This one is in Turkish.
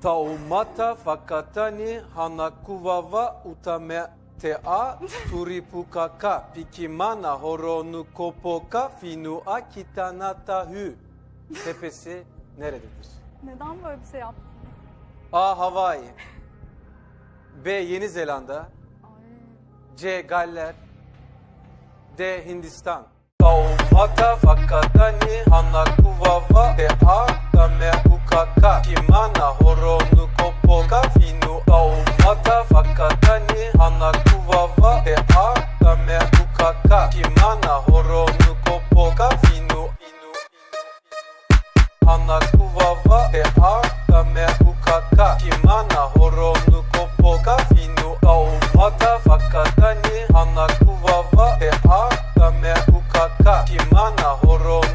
Taumata fakatani hanakuwawa utametea turipukaka pikimana horonukopoka finua kitanatahu. Tepesi nerededir? Neden böyle bir şey yaptın? A. Hawaii B. Yeni Zelanda. C. Galler D. Hindistan Taumata fakatani hanakuwawa tea Kaka kimana horonu kopoka finu aumata fakatani hana kuvava te a kame ukaka kimana horonu kopoka finu inu hana kuvava te a kame ukaka kimana horonu kopoka finu aumata fakatani hana kuvava te a kame ukaka kimana horonu